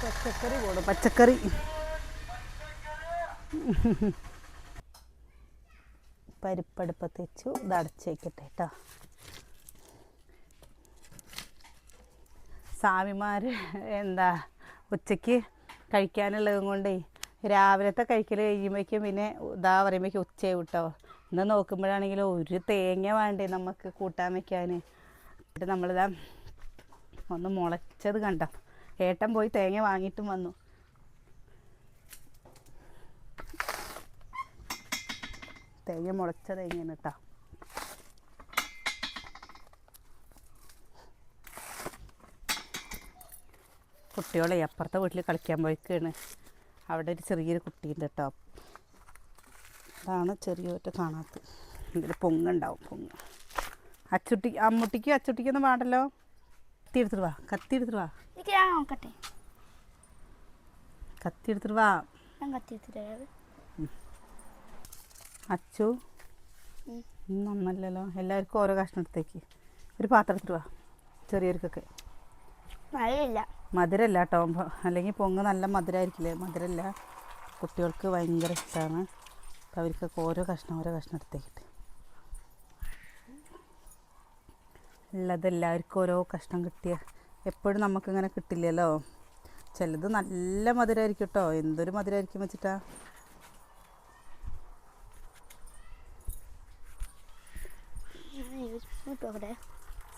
പച്ചക്കറി പോടും പച്ചക്കറി. പരിപ്പടുപ്പത്ത് വെച്ചു ഇത് അടച്ചു വയ്ക്കട്ടെ കേട്ടോ സ്വാമിമാർ എന്താ ഉച്ചയ്ക്ക് കഴിക്കാനുള്ളതും കൊണ്ടേ രാവിലത്തെ കഴിക്കൽ കഴിയുമ്പോഴേക്കും പിന്നെ ഇതാ പറയുമ്പോഴേക്കും ഉച്ചയായി കിട്ടോ ഇന്ന് നോക്കുമ്പോഴാണെങ്കിലും ഒരു തേങ്ങ വേണ്ടേ നമുക്ക് കൂട്ടാൻ വയ്ക്കാൻ എന്നിട്ട് നമ്മളിതാ ഒന്ന് മുളച്ചത് കണ്ട? ഏട്ടൻ പോയി തേങ്ങ വാങ്ങിയിട്ടും വന്നു. തേങ്ങ മുളച്ച തേങ്ങയാണ് കേട്ടോ കുട്ടികളെ അപ്പുറത്തെ വീട്ടിൽ കളിക്കാൻ പോയിക്കാണ്. അവിടെ ഒരു ചെറിയൊരു കുട്ടിയുണ്ട് കേട്ടോ അതാണ് ചെറിയൊറ്റ കാണാത്തത് ഇതിൽ പൊങ്ങുണ്ടാവും പൊങ്ങ്. അച്ചുട്ടി അമ്മുട്ടിക്ക് അച്ചുട്ടിക്കൊന്നും വേണ്ടല്ലോ കത്തി എടുത്തിട്ട് വാ കത്തി എടുത്തിട്ട് വാ. എനിക്ക് ഞാൻ നോക്കട്ടെ. കത്തി എടുത്തിട്ട് വാ. ഞാൻ കത്തിയെടുത്തിട്ട് അച്ചു നന്നല്ലല്ലോ എല്ലാവർക്കും ഓരോ കഷ്ണം എടുത്തേക്ക്. ഒരു പാത്രം എടുത്തിട്ട് വാ ചെറിയവർക്കൊക്കെ. മധുരല്ല മധുരമല്ല കേട്ടോ. അല്ലെങ്കിൽ പൊങ്ങ് നല്ല മധുരമായിരിക്കില്ലേ? മധുരമല്ല. കുട്ടികൾക്ക് ഭയങ്കര ഇഷ്ടമാണ് അപ്പം അവർക്കൊക്കെ ഓരോ കഷ്ണം ഓരോ കഷ്ണം എടുത്തേക്കിട്ട് ഉള്ളത് എല്ലാവർക്കും ഓരോ കഷ്ണം കിട്ടിയ എപ്പോഴും നമുക്കിങ്ങനെ കിട്ടില്ലല്ലോ. ചിലത് നല്ല മധുരമായിരിക്കും കേട്ടോ. എന്തൊരു മധുരമായിരിക്കും വെച്ചിട്ടാ?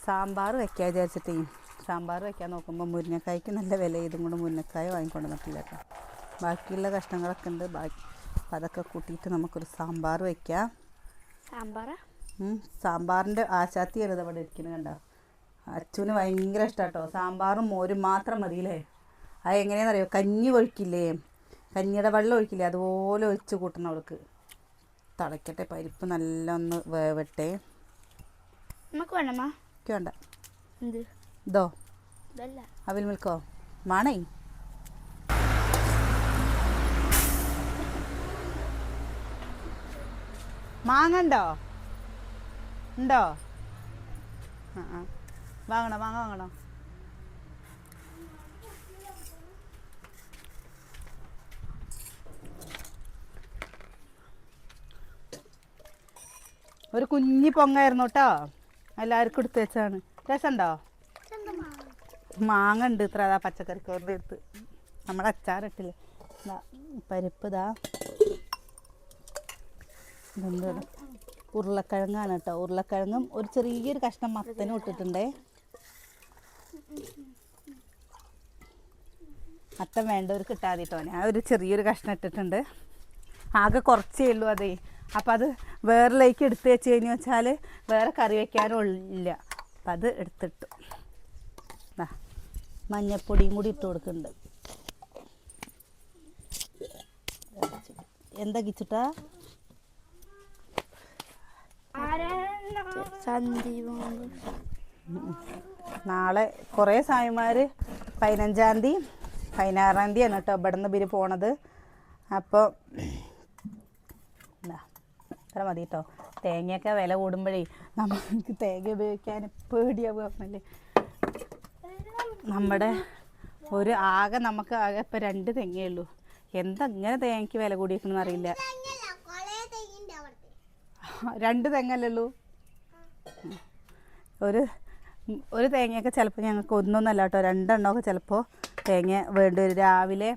സാമ്പാർ വെക്കാൻ വിചാരിച്ചിട്ടേ. സാമ്പാർ വെക്കാൻ നോക്കുമ്പോൾ മുരിങ്ങക്കായ്ക്ക് നല്ല വില. ഇതും കൊണ്ട് മുരിങ്ങക്കായ വാങ്ങിക്കൊണ്ട് വന്നിട്ടില്ല കേട്ടോ. ബാക്കിയുള്ള കഷ്ണങ്ങളൊക്കെ ഉണ്ട്. ബാക്കി അതൊക്കെ കൂട്ടിയിട്ട് നമുക്കൊരു സാമ്പാർ വെക്കാം. സാമ്പാറാ? സാമ്പാറിന്റെ ആശാത്തിയാണ് ഇത് അവിടെ ഇരിക്കുന്നത് കണ്ടോ? അച്ചുവിന് ഭയങ്കര ഇഷ്ടം കേട്ടോ സാമ്പാറും മോരും മാത്രം മതിയില്ലേ? അത് എങ്ങനെയാണെന്നറിയോ കഞ്ഞി ഒഴിക്കില്ലേ? കഞ്ഞിയുടെ വെള്ളം ഒഴിക്കില്ലേ? അതുപോലെ ഒഴിച്ച് കൂട്ടണം അവൾക്ക്. തിളയ്ക്കട്ടെ പരിപ്പ് നല്ല ഒന്ന് വേവട്ടെ. നമുക്ക് എനിക്ക് വേണ്ട. ഇതോ? അവൽ മിൽക്കോ? മാണേ മാങ്ങ ഉണ്ടോ? ആ വാങ്ങണോ മാങ്ങ വാങ്ങണോ? ഒരു കുഞ്ഞി പൊങ്ങായിരുന്നു കേട്ടോ. എല്ലാവർക്കും എടുത്ത് വെച്ചാണ് രസമുണ്ടോ? മാങ്ങ ഉണ്ട് ഇത്ര അതാ പച്ചക്കറിക്കോറിന്റെ എടുത്ത് നമ്മുടെ അച്ചാറിട്ടില്ലേ. പരിപ്പ് ഇതാ. ഇത്? ഉരുളക്കിഴങ്ങാണ് കേട്ടോ. ഉരുളക്കിഴങ്ങും ഒരു ചെറിയൊരു കഷ്ണം മത്തനും ഇട്ടിട്ടുണ്ടേ. മത്തൻ വേണ്ടവർക്ക് കിട്ടാതിട്ടോ ഞാൻ ഒരു ചെറിയൊരു കഷ്ണം ഇട്ടിട്ടുണ്ട്. ആകെ കുറച്ചേ ഉള്ളൂ അതേ. അപ്പം അത് വേറിലേക്ക് എടുത്ത് വെച്ച് കഴിഞ്ഞ് വെച്ചാൽ വേറെ കറി വയ്ക്കാനും ഇല്ല. അപ്പം അത് എടുത്തിട്ടു. ദാ, മഞ്ഞപ്പൊടിയും കൂടി ഇട്ട് കൊടുക്കുന്നുണ്ട്. എന്താ കിച്ചിട്ടാ? സന്ദീപം നാളെ കുറേ സായിമാർ പതിനഞ്ചാം തീയതി പതിനാറാം തീയതി ആണ് കേട്ടോ ഇവിടെ നിന്ന് ഇവർ പോണത് അപ്പോൾ അത്ര മതി കേട്ടോ. തേങ്ങയൊക്കെ വില കൂടുമ്പോഴേ നമുക്ക് തേങ്ങ ഉപയോഗിക്കാൻ പേടിയാവുക പറഞ്ഞല്ലേ? നമ്മുടെ ഒരു ആകെ നമുക്ക് ആകെ ഇപ്പം രണ്ട് തെങ്ങയുള്ളൂ എന്താ ഇങ്ങനെ തേങ്ങയ്ക്ക് വില കൂടിയിരിക്കണമെന്ന് അറിയില്ല. രണ്ട് തെങ്ങല്ലേ ഉള്ളൂ? ഒരു ഒരു തേങ്ങയൊക്കെ ചിലപ്പോൾ ഞങ്ങൾക്ക് ഒന്നൊന്നല്ല കേട്ടോ രണ്ടെണ്ണമൊക്കെ ചിലപ്പോൾ തേങ്ങ വേണ്ടി വരും. രാവിലെ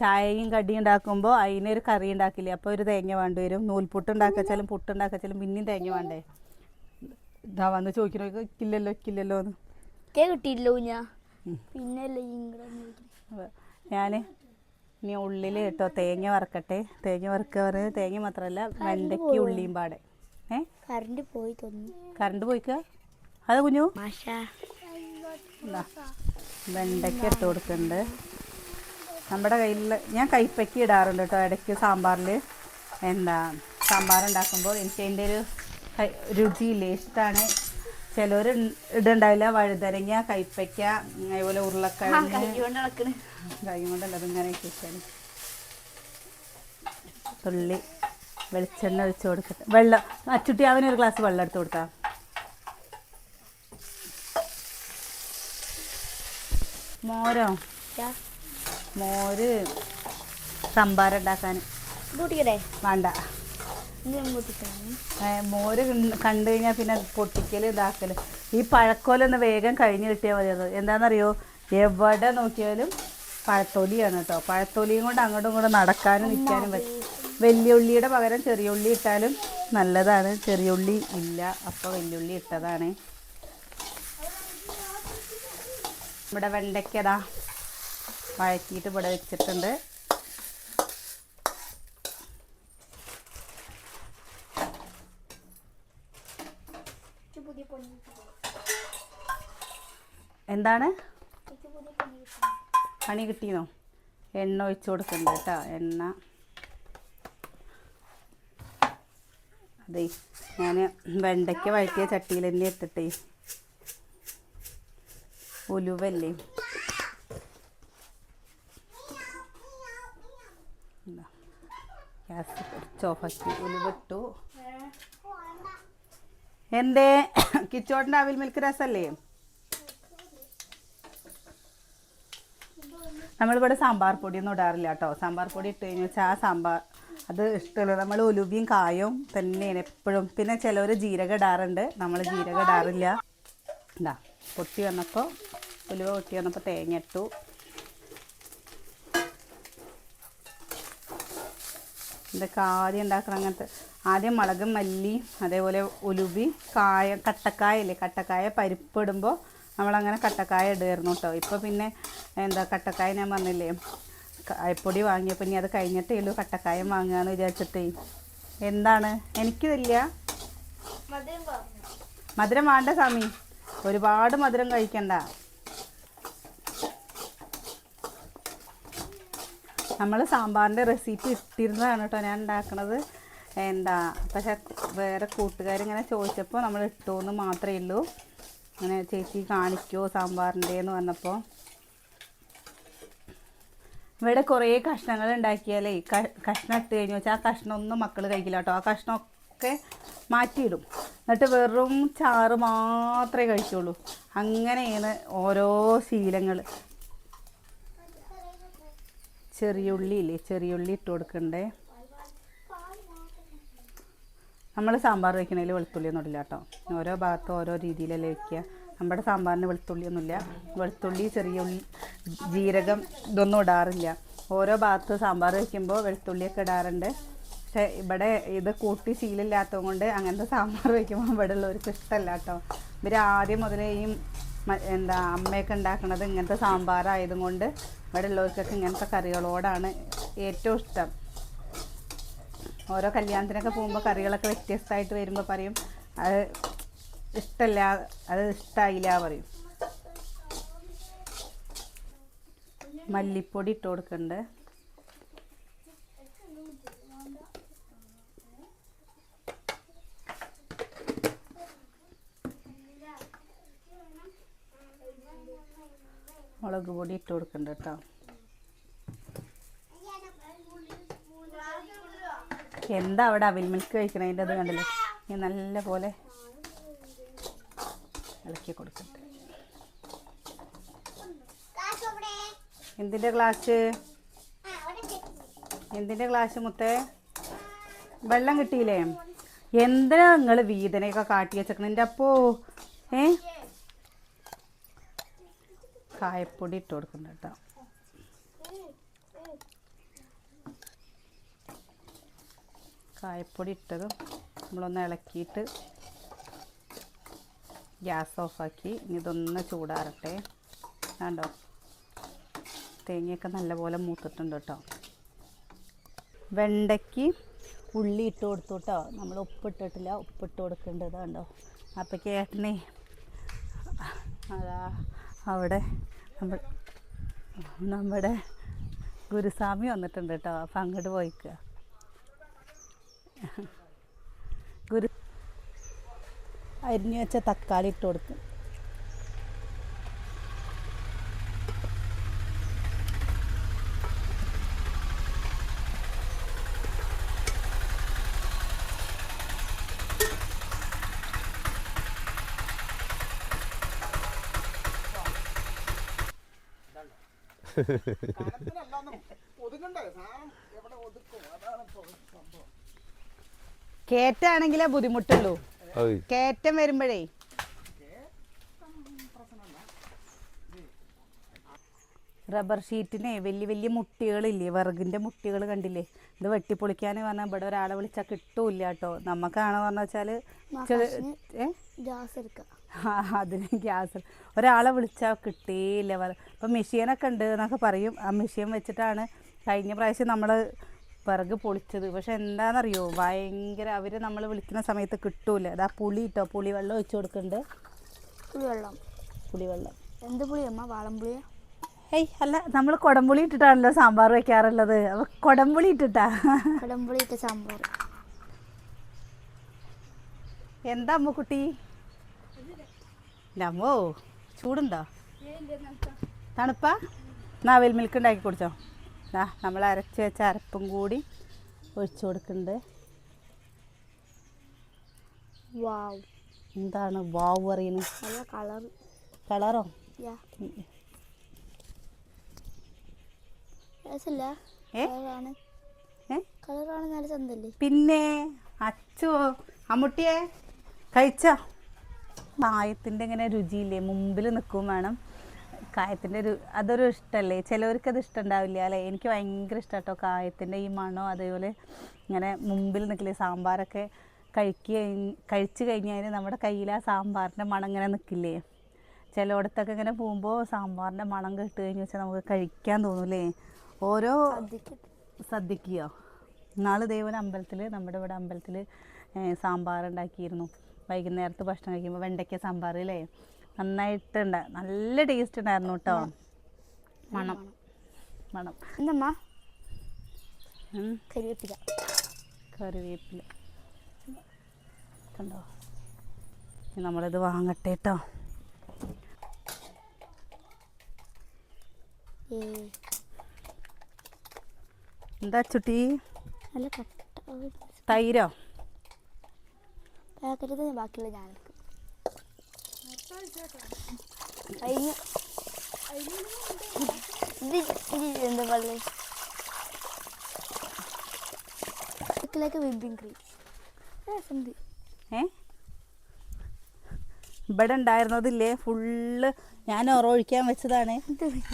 ചായയും കടിയും ഉണ്ടാക്കുമ്പോൾ ഒരു കറി ഉണ്ടാക്കില്ലേ അപ്പോൾ ഒരു തേങ്ങ വേണ്ടി വരും. നൂൽപുട്ട് ഉണ്ടാക്കിച്ചാലും പുട്ട് ഉണ്ടാക്കിച്ചാലും പിന്നെയും തേങ്ങ വേണ്ടേ? ഇതാ വന്ന് ചോദിക്കണോ ഇക്കില്ലല്ലോ ഇക്കില്ലല്ലോ എന്ന്. കിട്ടിയില്ലോ ഞാൻ പിന്നെ ഞാൻ ഇനി ഉള്ളിൽ കേട്ടോ തേങ്ങ വറക്കട്ടെ. തേങ്ങ വറുക്കുക പറഞ്ഞ് തേങ്ങ മാത്രമല്ല വെണ്ടയ്ക്ക് ഉള്ളിയും പാടെ. ഏ? കറണ്ട് പോയി തോന്നി കറണ്ട് പോയിക്ക? അത് കുഞ്ഞു. വെണ്ടയ്ക്ക ഇട്ട് കൊടുക്കുന്നുണ്ട്. നമ്മുടെ കയ്യിൽ ഞാൻ കൈപ്പയ്ക്ക് ഇടാറുണ്ട് കേട്ടോ ഇടയ്ക്ക് സാമ്പാറിൽ എന്താ സാമ്പാർ ഉണ്ടാക്കുമ്പോൾ എനിക്ക് അതിന്റെ ഒരു രുചിയില്ലേ ഇഷ്ടമാണ് ചിലർ ഇടുണ്ടാവില്ല വഴുതരങ്ങ കൈപ്പയ്ക്ക അതുപോലെ ഉരുളക്കിഴങ്ങ്. കൈ കൊണ്ടല്ല അതിങ്ങനെ ഇഷ്ടമാണ് തുള്ളി. വെളിച്ചെണ്ണ ഒഴിച്ച് കൊടുക്കട്ടെ. വെള്ളം അച്ചുട്ടി അവനൊരു ഗ്ലാസ് വെള്ളം എടുത്ത് കൊടുത്താ. മോരോ. മോര് സാമ്പാർ ഉണ്ടാക്കാൻ വേണ്ട. മോര് കണ്ടു കഴിഞ്ഞാൽ പിന്നെ പൊട്ടിക്കൽ ഇതാക്കൽ ഈ പഴക്കോലൊന്ന് വേഗം കഴിഞ്ഞ് കിട്ടിയാൽ മതി അത്. എന്താണെന്നറിയോ എവിടെ നോക്കിയാലും പഴത്തൊലിയാണ് കേട്ടോ പഴത്തൊലിയും കൊണ്ട് അങ്ങോട്ടും ഇങ്ങോട്ടും നടക്കാനും നിൽക്കാനും പറ്റും വലിയ ഉള്ളിയുടെ പകരം ചെറിയ ഉള്ളി ഇട്ടാലും നല്ലതാണ്. ചെറിയ ഉള്ളി ഇല്ല അപ്പോൾ വലിയ ഉള്ളി ഇട്ടതാണ്. ഇവിടെ വെണ്ടയ്ക്കതാ വഴറ്റിയിട്ട് ഇവിടെ വെച്ചിട്ടുണ്ട്. എന്താണ്? പണി കിട്ടിയോ? എണ്ണ ഒഴിച്ചു കൊടുക്കുന്നുണ്ട് കേട്ടോ. എണ്ണ അതെ ഞാൻ വെണ്ടയ്ക്ക വഴറ്റിയ ചട്ടിയിൽ തന്നെ ഇട്ടിട്ടേ. ഉലുവല്ലേ. ഗ്യാസ് കുറച്ച് ഓഫാക്കി. ഉലുവിട്ടു എന്തേ? കിച്ചോട്ടിന്റെ അവിൽ മിൽക്ക് രസമല്ലേ നമ്മളിവിടെ സാമ്പാർ പൊടിയൊന്നും ഇടാറില്ല കേട്ടോ. സാമ്പാർ പൊടി ഇട്ട് കഴിഞ്ഞാൽ ആ സാമ്പാർ അത് ഇഷ്ടമുള്ള നമ്മൾ ഒലുവിയും കായവും തന്നെയാണ് എപ്പോഴും. പിന്നെ ചിലവർ ജീരക ഇടാറുണ്ട്. നമ്മൾ ജീരക ഇടാറില്ല. എന്താ പൊട്ടി വന്നപ്പോൾ ഉലുവ പൊട്ടി വന്നപ്പോൾ തേങ്ങ ഇട്ടു. ഇതൊക്കെ ആദ്യം ഉണ്ടാക്കണം അങ്ങനത്തെ. ആദ്യം മുളകും മല്ലി അതേപോലെ ഉലുവി കായ കട്ടക്കായ ഇല്ലേ കട്ടക്കായ പരിപ്പിടുമ്പോൾ നമ്മളങ്ങനെ കട്ടക്കായ ഇടുമായിരുന്നു കേട്ടോ. ഇപ്പോൾ പിന്നെ എന്താ കട്ടക്കായ ഞാൻ പറഞ്ഞില്ലേ? കായപ്പൊടി വാങ്ങിയപ്പോൾ ഇനി അത് കഴിഞ്ഞിട്ടേ ഉള്ളൂ കട്ടക്കായം വാങ്ങുകയെന്ന് വിചാരിച്ചിട്ടേ. എന്താണ്? മധുരം പറഞ്ഞു മധുരം വേണ്ട സ്വാമി. ഒരുപാട് മധുരം കഴിക്കണ്ട. നമ്മൾ സാമ്പാറിന്റെ റെസിപ്പി ഇട്ടിരുന്നതാണ് കേട്ടോ ഞാൻ ഉണ്ടാക്കണത്. എന്താ പക്ഷെ വേറെ കൂട്ടുകാരിങ്ങനെ ചോദിച്ചപ്പോൾ നമ്മൾ ഇട്ടു എന്ന് മാത്രമേ ഉള്ളൂ. അങ്ങനെ ചേച്ചി കാണിക്കുമോ സാമ്പാറിന്റെ എന്ന് പറഞ്ഞപ്പോൾ ഇവിടെ കുറേ കഷ്ണങ്ങൾ ഉണ്ടാക്കിയാലേ കഷ്ണം ഇട്ട് കഴിഞ്ഞു വെച്ചാൽ ആ കഷ്ണം ഒന്നും മക്കൾ കഴിക്കില്ല കേട്ടോ. ആ കഷ്ണമൊക്കെ മാറ്റിയിടും. എന്നിട്ട് വെറും ചാറ് മാത്രമേ കഴിക്കുള്ളൂ അങ്ങനെയാണ് ഓരോ ശീലങ്ങൾ ചെറിയുള്ളി ഇല്ലേ? ചെറിയുള്ളി ഇട്ട് കൊടുക്കണ്ടേ? നമ്മൾ സാമ്പാർ വയ്ക്കണതിൽ വെളുത്തുള്ളി ഒന്നും ഇടില്ല കേട്ടോ. ഓരോ ഭാഗത്തും ഓരോ രീതിയിലല്ലേ വയ്ക്കുക നമ്മുടെ സാമ്പാറിന് വെളുത്തുള്ളിയൊന്നുമില്ല. വെളുത്തുള്ളി ചെറിയ ഉള്ളി ജീരകം ഇതൊന്നും ഇടാറില്ല. ഓരോ ഭാഗത്ത് സാമ്പാർ വയ്ക്കുമ്പോൾ വെളുത്തുള്ളിയൊക്കെ ഇടാറുണ്ട്. പക്ഷേ ഇവിടെ ഇത് കൂട്ടി ശീലമില്ലാത്തത് കൊണ്ട് അങ്ങനത്തെ സാമ്പാർ വയ്ക്കുമ്പോൾ ഇവിടെ ഉള്ളവർക്ക് ഇഷ്ടമല്ല കേട്ടോ. ഇവർ ആദ്യം മുതലേ ഈ എന്താ അമ്മയൊക്കെ ഉണ്ടാക്കുന്നത് ഇങ്ങനത്തെ സാമ്പാറായതും കൊണ്ട് ഇവിടെ ഉള്ളവർക്കൊക്കെ ഇങ്ങനത്തെ കറികളോടാണ് ഏറ്റവും ഇഷ്ടം. ഓരോ കല്യാണത്തിനൊക്കെ പോകുമ്പോൾ കറികളൊക്കെ വ്യത്യസ്തമായിട്ട് വരുമ്പോൾ പറയും അത് ഇഷ്ടമല്ല അത് ഇഷ്ടമായില്ല പറയും. മല്ലിപ്പൊടി ഇട്ട് കൊടുക്കണ്ട്. മുളക് പൊടി ഇട്ട് കൊടുക്കണ്ട കേട്ടോ. എന്താ അവിടെ അവിൽ മിൽക്ക് കഴിക്കണതിന്റെ അത് കണ്ടില്ലേ? ഞാൻ നല്ല പോലെ ഇളക്കി കൊടുക്കട്ടെ. എന്തിന്റെ ഗ്ലാസ് എന്തിന്റെ ഗ്ലാസ് മുത്തേ? വെള്ളം കിട്ടിയില്ലേ? എന്തിനാ നിങ്ങൾ വീതനയൊക്കെ കാട്ടി വെച്ചേക്കണം? എന്റെ അപ്പോ ഏ? കായപ്പൊടി ഇട്ട് കൊടുക്കുന്നു കേട്ടോ. കായപ്പൊടി ഇട്ടതും നമ്മളൊന്ന് ഇളക്കിയിട്ട് ഗ്യാസ് ഓഫാക്കി. ഇനി ഇതൊന്ന് ചൂടാറട്ടെ. കണ്ടോ? തേങ്ങയൊക്കെ നല്ലപോലെ മൂത്തിട്ടുണ്ട് കേട്ടോ. വെണ്ടയ്ക്ക് ഉള്ളി ഇട്ട് കൊടുത്തു കേട്ടോ. നമ്മൾ ഉപ്പിട്ടിട്ടില്ല ഉപ്പിട്ട് കൊടുക്കേണ്ടതാണ്ടോ അപ്പോൾ ഏട്ടനെ അതാ അവിടെ നമ്മൾ നമ്മുടെ ഗുരുസ്വാമി വന്നിട്ടുണ്ട് കേട്ടോ. അപ്പം അങ്ങോട്ട് പോയിക്കുക ഗുരു അരിഞ്ഞു വെച്ച തക്കാളി ഇട്ട് കൊടുക്കും. കയറ്റാണെങ്കിലേ ബുദ്ധിമുട്ടുള്ളൂ. കേറ്റം വരുമ്പോഴേ. റബ്ബർ ഷീറ്റിനെ വലിയ വലിയ മുട്ടികളില്ലേ? വിറകിന്റെ മുട്ടികൾ കണ്ടില്ലേ? ഇത് വെട്ടിപ്പൊളിക്കാൻ വന്ന ഇവിടെ ഒരാളെ വിളിച്ചാൽ കിട്ടൂല കേട്ടോ. നമുക്കാണ് പറഞ്ഞ വെച്ചാൽ ഗ്യാസ് എടുക്കാം. ആ, അതിന് ഗ്യാസ്. ഒരാളെ വിളിച്ചാൽ കിട്ടിയില്ല. ഇപ്പം മെഷീനൊക്കെ ഉണ്ട് എന്നൊക്കെ പറയും. ആ മെഷീൻ വെച്ചിട്ടാണ് കഴിഞ്ഞ പ്രാവശ്യം നമ്മൾ വിറക് പൊളിച്ചത്. പക്ഷെ എന്താണെന്നറിയോ ഭയങ്കര അവർ നമ്മൾ വിളിക്കുന്ന സമയത്ത് കിട്ടൂല. അതാ പുളി ഇട്ടോ പുളി വെള്ളം ഒഴിച്ചു കൊടുക്കുന്നുണ്ട് പുളിവെള്ളം പുളിവെള്ളം എന്ത് പുളിയമ്മ വാളംപുളിയാ ഏയ് അല്ല നമ്മൾ കുടംപുളി ഇട്ടിട്ടാണല്ലോ സാമ്പാർ വെക്കാറുള്ളത്. അപ്പോൾ കുടംപുളി ഇട്ടിട്ടാ. കുടംപുളി ഇട്ട സാമ്പാർ. എന്താ അമ്മുക്കുട്ടി അമ്മോ ചൂടുണ്ടോ? തണുപ്പാ? നാവിൽ മിൽക്ക് ഉണ്ടാക്കി കുടിച്ചോ ദാ നമ്മൾ അരച്ച് വെച്ച അരപ്പും കൂടി ഒഴിച്ചു കൊടുക്കുന്നുണ്ട്. വാവ്. എന്താണ് വാവ് പറയുന്നത്? കളർ. കളറോ? പിന്നെ അച്ചോ അമ്മുട്ടിയെ കഴിച്ചോ? പായത്തിന്റെ ഇങ്ങനെ രുചിയില്ലേ? മുമ്പിൽ നിൽക്കും വേണം. കായത്തിന്റെ ഒരു അതൊരു ഇഷ്ടമല്ലേ ചിലവർക്ക് അത് ഇഷ്ടമുണ്ടാവില്ല അല്ലേ? എനിക്ക് ഭയങ്കര ഇഷ്ടം കേട്ടോ കായത്തിന്റെ ഈ മണോ അതേപോലെ ഇങ്ങനെ മുമ്പിൽ നിൽക്കില്ലേ സാമ്പാറൊക്കെ കഴിക്കുക കഴിച്ചു കഴിഞ്ഞാൽ നമ്മുടെ കയ്യിൽ ആ സാമ്പാറിന്റെ മണം ഇങ്ങനെ നിൽക്കില്ലേ? ചിലയിടത്തൊക്കെ ഇങ്ങനെ പോകുമ്പോൾ സാമ്പാറിന്റെ മണം കേട്ട് കഴിഞ്ഞ് വെച്ചാൽ നമുക്ക് കഴിക്കാൻ തോന്നൂലേ ഓരോ സദ്യക്കോ നാളെ ഇതേപോലെ അമ്പലത്തിൽ നമ്മുടെ ഇവിടെ അമ്പലത്തിൽ സാമ്പാർ ഉണ്ടാക്കിയിരുന്നു വൈകുന്നേരത്ത് ഭക്ഷണം കഴിക്കുമ്പോൾ വെണ്ടയ്ക്ക സാമ്പാർ അല്ലേ? നന്നായിട്ടുണ്ട്. നല്ല ടേസ്റ്റ് ഉണ്ടായിരുന്നു കേട്ടോ മണം. മണം. എന്തമ്മ കറിവേപ്പില കരിവേപ്പില. കറിവേപ്പില കണ്ടോ? നമ്മളിത് വാങ്ങട്ടെ കേട്ടോ എന്താ ചുട്ടി? തൈരോ? ബാക്കിയുള്ള ഞാൻ അതിന് ഇത് ഇത് എന്താ പറയുക ഇതിലേക്ക് വിപ്പിംഗ് ക്രീം. രസമുണ്ട് ഏ? ഇവിടെ ഉണ്ടായിരുന്നതില്ലേ? ഫുള്ള് ഞാൻ ഒറൊഴിക്കാൻ വെച്ചതാണ്.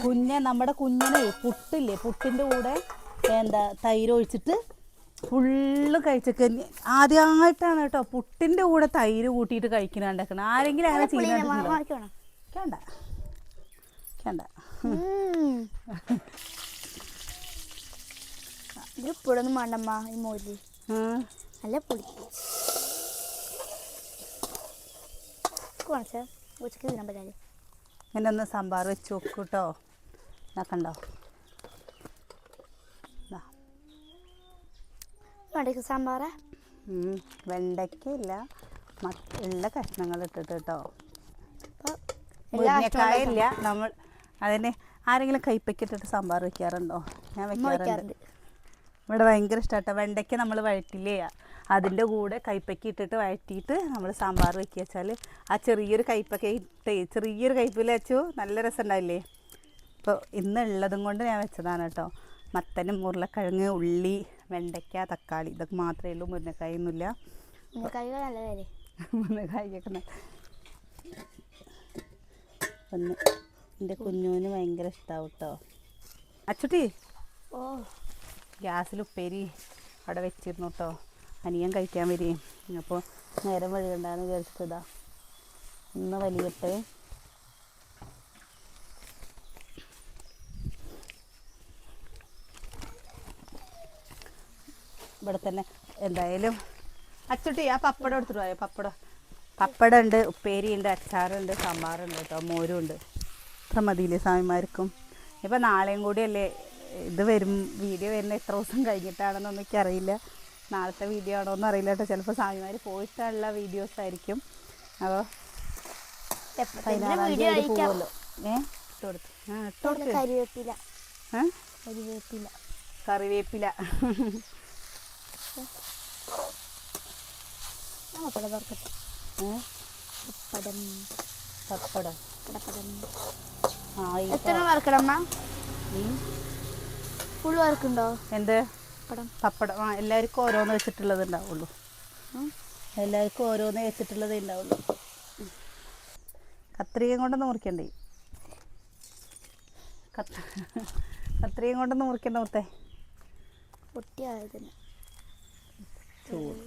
കുഞ്ഞെ നമ്മുടെ കുഞ്ഞിനെ പുട്ടില്ലേ? പുട്ടിന്റെ കൂടെ എന്താ തൈര് ഒഴിച്ചിട്ട് ഫുള്ള് കഴിച്ചൊക്കെ. ആദ്യമായിട്ടാണ് കേട്ടോ പുട്ടിന്റെ കൂടെ തൈര് കൂട്ടിയിട്ട് കഴിക്കണ കണ്ടേക്കണം ആരെങ്കിലും അങ്ങനെ ചെയ്യുന്നുണ്ടോ കേണ്ട വേണ്ടമ്മ ഈ മോര്. നല്ല പുളി. കാണിച്ചാ ഉച്ചയ്ക്ക് തിന്നാൻ പറ്റാതെ. ഇങ്ങനെ ഒന്ന് സാമ്പാർ വെച്ച് നോക്കൂ കേട്ടോ കണ്ടോ ദാ. വേണ്ടേക്ക് സാമ്പാർ. വെണ്ടയ്ക്കയില്ല. ഉള്ള കഷ്ണങ്ങൾ ഇട്ടിട്ട് കേട്ടോ. എല്ലാ ഇല്ല. നമ്മൾ അതിന് ആരെങ്കിലും കൈപ്പക്കിട്ടിട്ട് സാമ്പാർ വെക്കാറുണ്ടോ? ഞാൻ വെക്കാറുണ്ട്. ഇവിടെ ഭയങ്കര ഇഷ്ടമാട്ടോ വെണ്ടയ്ക്ക നമ്മൾ വഴറ്റില്ലേ? അതിന്റെ കൂടെ കൈപ്പക്കി ഇട്ടിട്ട് വഴറ്റിയിട്ട് നമ്മൾ സാമ്പാർ വെക്കുക വെച്ചാൽ ആ ചെറിയൊരു കയ്പ്പൊക്കെ ഇട്ട് ചെറിയൊരു കയ്പ്പിൽ വെച്ചു നല്ല രസം ഉണ്ടാവില്ലേ ഇപ്പോൾ ഇന്നുള്ളതും കൊണ്ട് ഞാൻ വെച്ചതാണ് കേട്ടോ. മത്തനും ഉരുളക്കിഴങ്ങ് ഉള്ളി വെണ്ടയ്ക്ക തക്കാളി ഇതൊക്കെ മാത്രമേ ഉള്ളൂ. മുരിങ്ങക്കായൊന്നുമില്ല. ഒന്നുമില്ല എന്റെ മുരിങ്ങക്കായൊക്കെ ന- ഒന്ന് എന്റെ കുഞ്ഞുവിന് ഭയങ്കര ഇഷ്ടമാവും കേട്ടോ അച്ചുട്ടി ഓ. ഗ്യാസിൽ ഉപ്പേരി അവിടെ വെച്ചിരുന്നു കേട്ടോ അനിയൻ കഴിക്കാൻ വരികയും. അപ്പോൾ നേരം വഴുകണ്ടെന്ന് വിചാരിച്ചിട്ടതാ ഒന്ന് വലിയട്ടെ ഇവിടെ തന്നെ എന്തായാലും അച്ചുട്ടി ആ പപ്പടം എടുത്തിട്ട് പോയോ പപ്പടം. പപ്പടം ഉണ്ട് ഉപ്പേരിയുണ്ട് അച്ചാറുണ്ട് സാമ്പാറുണ്ട് കേട്ടോ മോരും ഉണ്ട്. ഇത്ര മതിയില്ലേ സ്വാമിമാർക്കും? ഇപ്പം നാളെയും കൂടിയല്ലേ ഇത് വരും വീഡിയോ വരുന്ന എത്ര ദിവസം കഴിഞ്ഞിട്ടാണെന്നൊന്നും എനിക്കറിയില്ല. നാളത്തെ വീഡിയോ ആണോ എന്ന് അറിയില്ല കേട്ടോ. ചിലപ്പോൾ സ്വാമിമാർ പോയിട്ടുള്ള വീഡിയോസ് ആയിരിക്കും. അപ്പോൾ പതിനാറാം വീഡിയോ തീയതി അയക്കാം പോവുമല്ലോ ഏ? ഇട്ട് കൊടുത്ത് ആ ഇട്ട് കൊടുത്ത് കരിവേപ്പില. ഏ? കറിവേപ്പില ആ പടം തുറക്കട്ടെ ഏ പടം പപ്പടം പടപ്പടം എത്ര വറക്കണം. ഫുൾ വർക്ക് ഉണ്ടോ എന്ത്? പടം പപ്പടം. ആ എല്ലാവർക്കും ഓരോന്ന് വെച്ചിട്ടുള്ളത് ഉണ്ടാവുള്ളൂ. എല്ലാവർക്കും ഓരോന്ന് വെച്ചിട്ടുള്ളതേ ഉണ്ടാവുള്ളൂ. കത്രികയും കൊണ്ടൊന്ന് മുറിക്കണ്ടേ? കത്രികം കത്രികയും കൊണ്ടൊന്ന് മുറിക്കണ്ട മുത്തേ? പൊട്ടിയായതിന് ചൂട്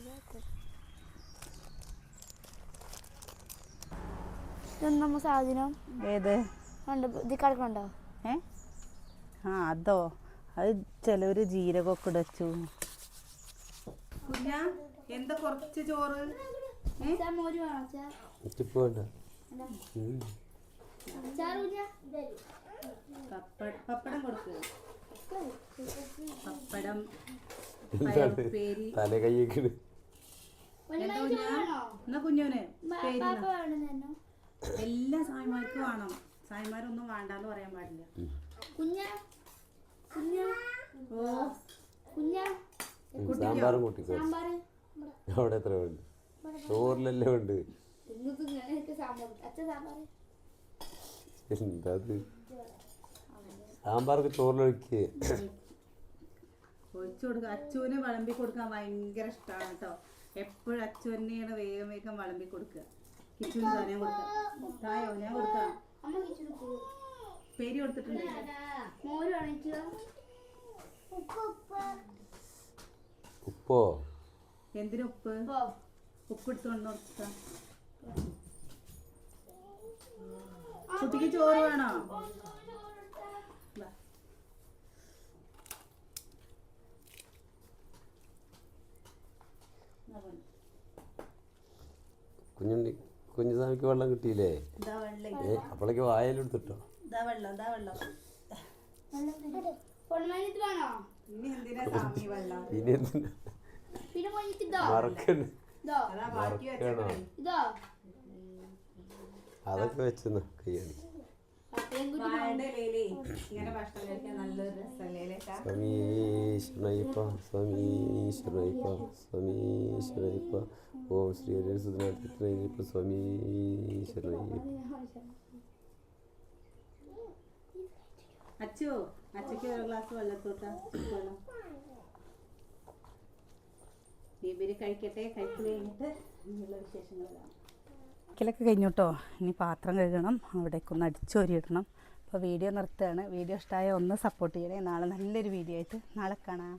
ഇതൊന്നും നമ്മ സാധനം? ഏത്? ഉണ്ട് ഇത് കിടക്കണ്ടോ ഏ? ആ അതോ. അത് ചിലവര് ജീരകമൊക്കെ ഇടച്ചു. എന്താ കുറച്ച് ചോറ്? പപ്പടം കൊടുക്കുക പപ്പടം. എന്താണ് തല കുഞ്ഞാ എന്നാ കുഞ്ഞോന് എല്ലാ സായിമാർക്കും വേണം. സായിമാരൊന്നും വേണ്ടാന്ന് പറയാൻ പാടില്ല. കുഞ്ഞ കുഞ്ഞ. ഓ. കുഞ്ഞ. സാമ്പാറും കൂട്ടിക്കോ? അവിടെ എത്ര ഉണ്ട് ചോറിലെല്ലാം ഉണ്ട് എന്താ സാമ്പാർക്ക് സാമ്പാറൊക്കെ ചോറിലൊഴിക്ക്. ഒഴിച്ചു കൊടുക്കുക അച്ചുവിന് വിളമ്പി കൊടുക്കാൻ ഭയങ്കര ഇഷ്ടമാണ് കേട്ടോ എപ്പോഴും അച്ചു തന്നെയാണ് വേഗം വേഗം വിളമ്പി കൊടുക്കുക. കിച്ചു തന്നെ കൊടുക്കുക. തായോ ഞാൻ കൊടുക്കാം പേര് കൊടുത്തിട്ടുണ്ട്. ഉപ്പോ? എന്തിനു ഉപ്പ്? ഉപ്പ് എടുത്തുകൊണ്ട് കൊടുക്കാം കുട്ടിക്ക് ചോറ് വേണോ ദാ. ദാ പോരെ. കുഞ്ഞുണ്ടി കുഞ്ഞുസ്വാമിക്ക് വെള്ളം കിട്ടിയില്ലേ? ഇതാ വെള്ളം ഏ അപ്പോഴേക്ക് വായലെടുത്തിട്ടോ. ഇതാ വെള്ളം ഇതാ വെള്ളം. പൊണ്ണമണിത്ത് വേണോ ഇനി എന്തിനാ? മറക്കണ്. മറക്കണോ? അതൊക്കെ വെച്ചെന്ന കൈയാണ് പപ്പയും കുട്ടി വാഴയുടെ ഓം ശ്രീ ഹരിസുധനാഥയ്യപ്പ സ്വാമി ശരണയ്യപ്പ അച്ചു അച്ചയ്ക്ക് ഒരു ഗ്ലാസ് വെള്ളത്തോട്ടാ ഇവർ കഴിക്കട്ടെ കഴിഞ്ഞിട്ട് ഇനിയുള്ള ഇനി പാത്രം കഴുകണം അവിടേക്കൊന്ന് അടിച്ചോരിയിടണം അപ്പോൾ വീഡിയോ നിർത്തുകയാണ്. വീഡിയോ ഇഷ്ടമായ ഒന്ന് സപ്പോർട്ട് ചെയ്യണേ. നാളെ നല്ലൊരു വീഡിയോ ആയിട്ട് നാളെ കാണാം.